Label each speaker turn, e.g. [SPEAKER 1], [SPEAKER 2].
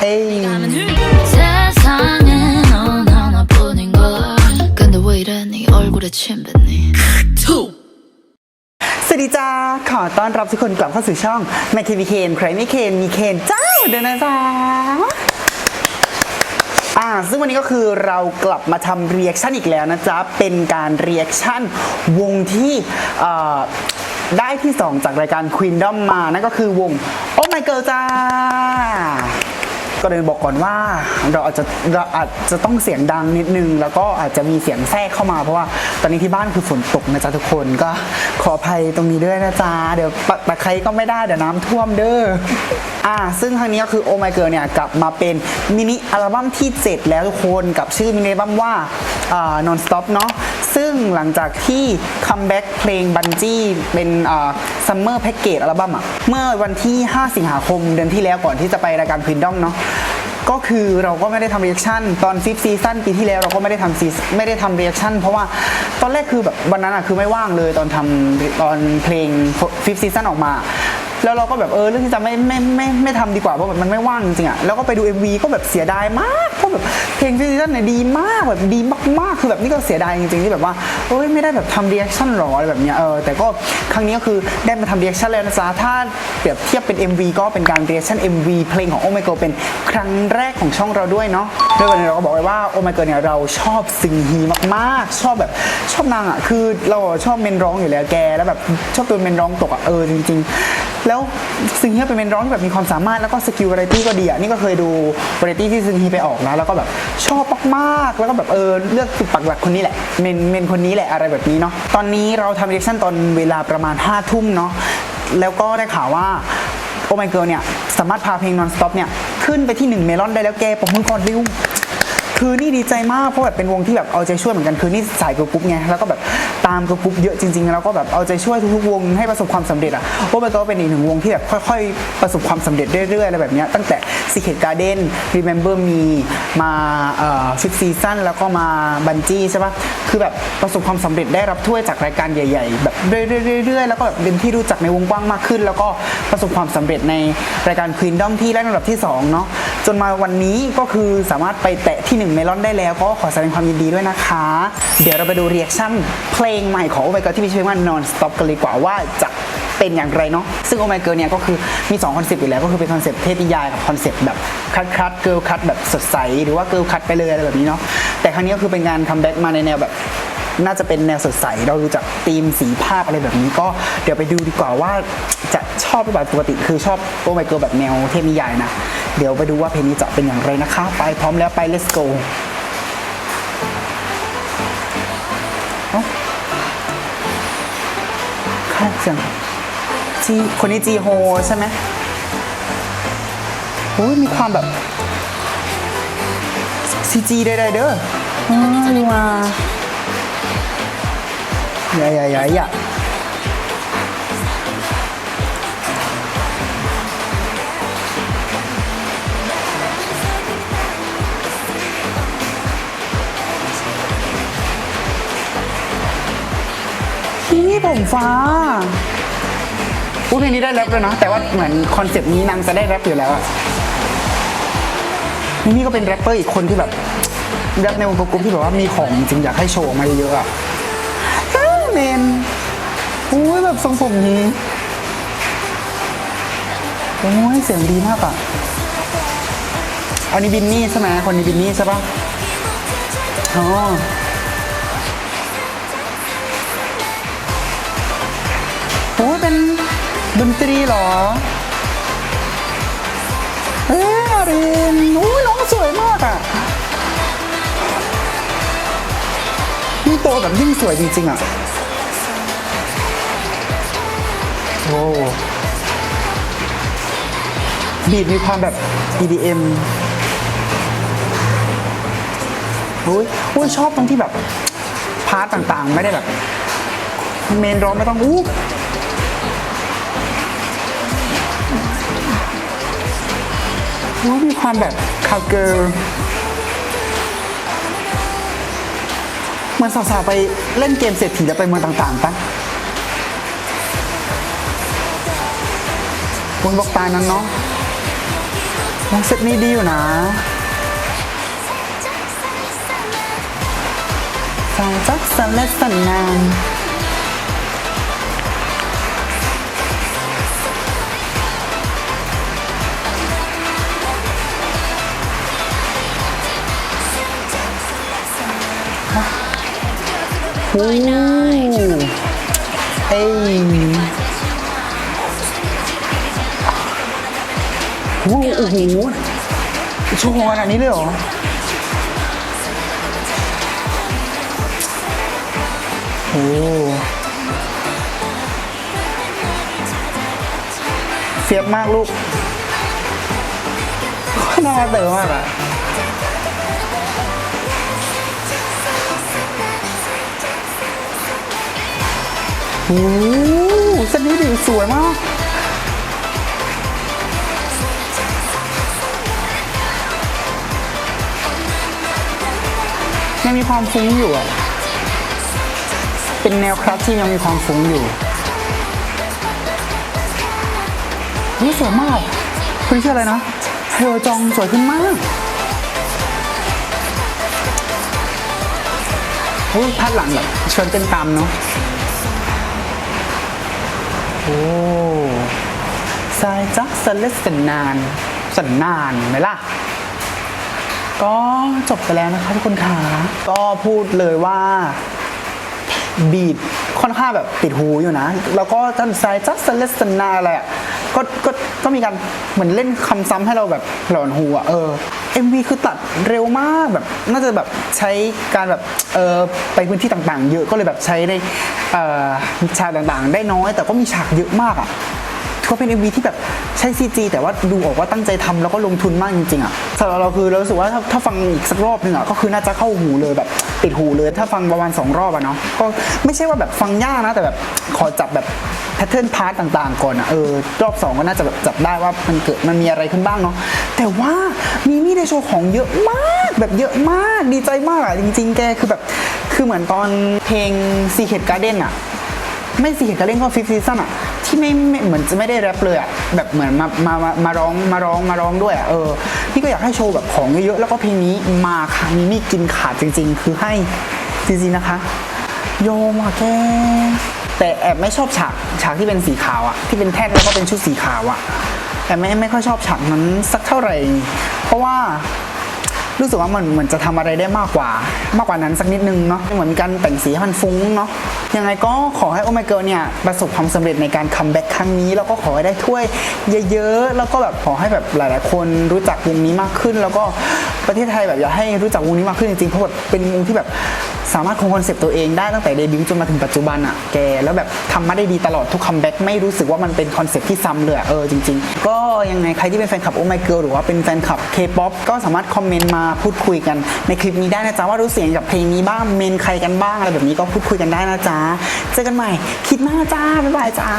[SPEAKER 1] เอ้ย
[SPEAKER 2] 세상에 넌 하나뿐인 걸 근데 왜 이래 네 얼굴에 침 뱉니
[SPEAKER 1] สวัสดีจ้า ขอต้อนรับทุกคนกลับเข้าสู่ช่องแมคเคมีเคนใครไม่เคนมีเคนเจ้าเดินนะจ๊ะอ่าซึ่งวันนี้ก็คือเรากลับมาทำเรีแอคชั่นอีกแล้วนะจ๊ะ เป็นการเรีแอคชั่นวงที่เอ่อได้ที่ 2 จากรายการ Queendom มา นั่นก็คือวง Oh My Girl จ้า ก็เลยบอกก่อนว่าเราอาจจะเราอาจจะต้องเสียงดังนิดนึง แล้วก็อาจจะมีเสียงแทรกเข้ามา เพราะว่าตอนนี้ที่บ้านคือฝนตกนะจ๊ะทุกคนก็ขออภัยตรงนี้ด้วยนะจ๊ะเดี๋ยวปะตะไคร้ก็ไม่ได้เดี๋ยวน้ำท่วมเด้ออ่าซึ่งครั้งนี้ก็คือ Oh My Girl เนี่ยกลับมาเป็นมินิอัลบั้มที่ 7 แล้วทุกคนกับชื่อมินิอัลบั้มว่าอ่า Non Stop เนาะซึ่งหลังจากที่คัมแบ็กเพลงบันจี้เป็นอ่าซัมเมอร์แพ็กเกจอัลบั้มอะเมื่อวันที่ 5 สิงหาคมเดือนที่แล้วก่อนที่จะไปรายการควินดอมเนาะ ก็คือเราก็ไม่ได้ทำเรีแอคชั่นตอนฟิฟซีซั่นปีที่แล้วเราก็ไม่ได้ทำซีไม่ได้ทำเรีแอคชั่นเพราะว่าตอนแรกคือแบบวันนั้นอะคือไม่ว่างเลยตอนทำตอนเพลงฟิฟซีซั่นออกมา แล้วเราก็แบบเออเรื่องที่จะไม่ไม่ไม่ไม่ทำดีกว่าเพราะแบบมันไม่ว่างจริงๆอะแล้วก็ไปดู MV ก็แบบเสียดายมากเพราะแบบเพลงฟิฟซีซั่นเนี่ยดีมากแบบดีมากๆคือแบบนี่ก็เสียดายจริงๆที่แบบว่าเอ้ยไม่ได้แบบทำเรีแอคชั่นหรออะไรแบบเนี้ยเออแต่ก็ครั้งนี้ก็คือได้มาทำเรีแอคชั่นแล้วนะจ๊ะถ้าเปรียบเทียบเป็น MV ก็เป็นการเรีแอคชั่น MV เพลงของ Oh My Girl เป็นครั้งแรกของช่องเราด้วยเนาะโดยวันนี้เราก็บอกไว้ว่า Oh My Girl เนี่ยเราชอบซึงฮีมากๆ ชอบแบบชอบนางอะคือเราชอบเมนร้องอยู่แล้วแกแล้วแบบชอบตัวเมนร้องตกอะเออจริง ๆ แล้วซึงฮีเป็นเมนร้องที่แบบมีความสามารถแล้วก็สกิลวาไรตี้ก็ดีอะนี่ก็เคยดูวาไรตี้ที่ซึงฮีไปออกนะแล้วก็แบบชอบมากๆแล้วก็แบบเออเลือกตุกปักหลักคนนี้แหละเมนเมนคนนี้แหละอะไรแบบนี้เนาะตอนนี้เราทำเรีแอคชั่นตอนเวลาประมาณ5้าทุ่มเนาะแล้วก็ได้ข่าวว่าโอ My Girl เนี่ยสามารถพาเพลง Non Stop เนี่ยขึ้นไปที่ 1 เมลอนได้แล้วแกปมมือก่อนริวคือนี่ดีใจมากเพราะแบบเป็นวงที่แบบเอาใจช่วยเหมือนกันคือนี่สายเกิลกรุ๊ปไงแล้วก็แบบ ตามกรุ๊ปเยอะจริงๆ แล้วก็แบบเอาใจช่วยทุกๆวงให้ประสบความสำเร็จอะโอ My Girl เป็นอีกหนึ่งวงที่แบบค่อยๆ ประสบความสำเร็จเรื่อยๆอะไรแบบนี้ตั้งแต่ Secret Garden Remember Me มาเอ่อ Fifth Season แล้วก็มาบันจี้ใช่ปะคือแบบประสบความสำเร็จได้รับถ้วยจากรายการใหญ่ ๆ แบบเรื่อยๆๆแล้วก็แบบเป็นที่รู้จักในวงกว้างมากขึ้น แล้วก็ประสบความสำเร็จในรายการ Queendom ที่ได้อันดับที่2เนาะจนมาวันนี้ก็คือสามารถไปแตะที่1เมลอนได้แล้วก็ขอแสดงความยินดีด้วยนะคะ เดี๋ยวเราไปดูเรีแอคชั่นเพลงงใหม่ของ Oh My Girl ที่มีชื่อว่า Non Stop กันเลยกว่าว่าจะเป็นอย่างไรเนาะซึ่ง Oh My Girl เนี่ยก็คือมี2คอนเซปต์อยู่แล้วก็คือเป็นคอนเซปต์เทพนิยายกับคอนเซปต์แบบคัดคัดเกิร์ลคัดแบบสดใสหรือว่าเกิร์ลคัดไปเลยอะไรแบบนี้เนาะแต่ครั้งนี้ก็คือเป็นการคัมแบ็กมาในแนวแบบน่าจะเป็นแนวสดใส เราดูจากธีมสีภาพอะไรแบบนี้ก็เดี๋ยวไปดูดีกว่าว่าจะชอบหรือเปล่าปกติคือชอบโอไมเกิลแบบแนวเทพนิยายนะ เดี๋ยวไปดูว่าเพลงนี้จะเป็นอย่างไรนะคะ ไปพร้อมแล้วไป let's go เสียงจีคนนี้จีโฮใช่ไหมโอ้ยมีความแบบซีจีได้ๆเด้ออ๋อนี่มาอย่าอย่าอย่าอย่า ผมฟ้าอู้เพลงนี้ได้แรปเลยนะแต่ว่าเหมือนคอนเซปต์นี้นางจะได้แรปอยู่แล้วอะนี่ก็เป็นแรปเปอร์อีกคนที่แบบแรปในวงกรุ๊ปที่แบบว่ามีของจริงอยากให้โชว์ออกมาเยอะๆอะเมนอุ้ยแบบทรงผมนี้โอ้ยเสียงดีมากอะอันนี้บินนี่ใช่ไหมคนนี้บินนี่ใช่ปะอ๋อ ดนตรีเหรอเฮ้ยอารินอุ้ยน้องสวยมากอะนี่โตแบบยิ่งสวยจริงๆอะโอ้บีดมีความแบบ EDM โอ้ยโอ้ยชอบตรงที่แบบ พาร์ตต่างๆ ไม่ได้แบบ เมนร้องไม่ต้องอู้ อ้ยมีความแบบคาวเกิร์ลเหมือนสาวๆไปเล่นเกมเศรษฐีแล้วไปเมืองต่างๆปะบนบอกตายนั้นเนาะวงเซตนี้ดีอยู่นะสายจักสันและสันนาน โอ้เอ้ยโอ้โหโอ้โหโชว์ขนาดนี้เลยเหรอโอ้เฟียบมากลูกน่าเต๋อมากอะ โอ้เส้นนี้ดีสวยมาก ยังมีความฟุ้งอยู่อะเป็นแนวคลาสที่ยังมีความฟุ้งอยู่นี่สวยมากคุณชื่ออะไรนะเฮโอจองสวยขึ้นมากโอ้พัดหลังแบบชวนเต้นตามเนาะ โอ้สายจักสเลสสันนานสันนานไหมล่ะ ก็จบไปแล้วนะคะทุกคนค่ะก็พูดเลยว่าบีดค่อนข้างแบบติดหูอยู่นะ แล้วก็ท่านไซจัสเลสนาอะไรอะก็ก็ก็มีการเหมือนเล่นคำซ้ำให้เราแบบหลอนหูอะเออ MV คือตัดเร็วมากแบบน่าจะแบบใช้การแบบเออไปพื้นที่ต่างๆ เยอะก็เลยแบบใช้ในฉากต่างๆ ได้น้อย แต่ก็มีฉากเยอะมากอะ ก็เป็น MV ที่แบบใช้ CG แต่ว่าดูออกว่าตั้งใจทำแล้วก็ลงทุนมากจริงๆอะสำหรับเราคือเราสึกว่าถ้าถ้าฟังอีกสักรอบหนึ่งอะก็คือน่าจะเข้าหูเลยแบบติดหูเลย ถ้าฟังประมาณสองรอบอะเนาะก็ไม่ใช่ว่าแบบฟังยากนะแต่แบบขอจับแบบแพทเทิร์นพาร์ตต่างๆ ก่อนอะเออรอบสองก็น่าจะแบบจับได้ว่ามันเกิดมันมีอะไรขึ้นบ้างเนาะแต่ว่ามีมี่ได้โชว์ของเยอะมากแบบเยอะมากดีใจมากอะจริง ๆ แกคือแบบคือเหมือนตอนเพลง Secret Garden อะไม่สิเห็นการเล่นก็ฟิฟซีซั่นอะ ที่ไม่ไม่เหมือนจะไม่ได้แรปเลยอะแบบเหมือนมามามามาร้องมาร้องมาร้องด้วยอะเออพี่ก็อยากให้โชว์แบบของเยอะๆแล้วก็เพลงนี้มาค่ะมีมี่กินขาดจริง ๆ คือให้จริงๆนะคะ โยมอะแกแต่แอบไม่ชอบฉากฉากที่เป็นสีขาวอะที่เป็นแท่นแล้วก็เป็นชุดสีขาวอะแต่ไม่ไม่ค่อยชอบฉากนั้นสักเท่าไหร่ เพราะว่า รู้สึกว่ามันเหมือนจะทำอะไรได้มากกว่า มากกว่านั้นสักนิดนึงเนาะเหมือนการแต่งสีให้มันฟุ้งเนาะยังไงก็ขอให้โอเมเกิลเนี่ยประสบความสำเร็จในการคัมแบ็กครั้งนี้ แล้วก็ขอให้ได้ถ้วยเยอะๆ แล้วก็แบบขอให้แบบหลายๆ คนรู้จักวงนี้มากขึ้น แล้วก็ประเทศไทยแบบอยากให้รู้จักวงนี้มากขึ้นจริงๆเพราะแบบเป็นวงที่แบบ สามารถคงคอนเซปต์ตัวเองได้ตั้งแต่เดบิวต์จนมาถึงปัจจุบันอะแกแล้วแบบทำมาได้ดีตลอดทุกคัมแบ็กไม่รู้สึกว่ามันเป็นคอนเซปต์ที่ซ้ำเลยอะเออจริง ๆ ก็ยังไงใครที่เป็นแฟนคลับโอ m มเกิลหรือว่าเป็นแฟนคลับ K-POP ก็สามารถคอมเมนต์มาพูดคุยกันในคลิปนี้ได้นะจ๊ะว่ารู้เสียงกับเพลงนี้บ้างเมนใครกันบ้างอะไรแบบนี้ก็พูดคุยกันได้นะจ๊ะเจอกันใหม่คลิปหน้าจ้าบ๊ายบายจ้า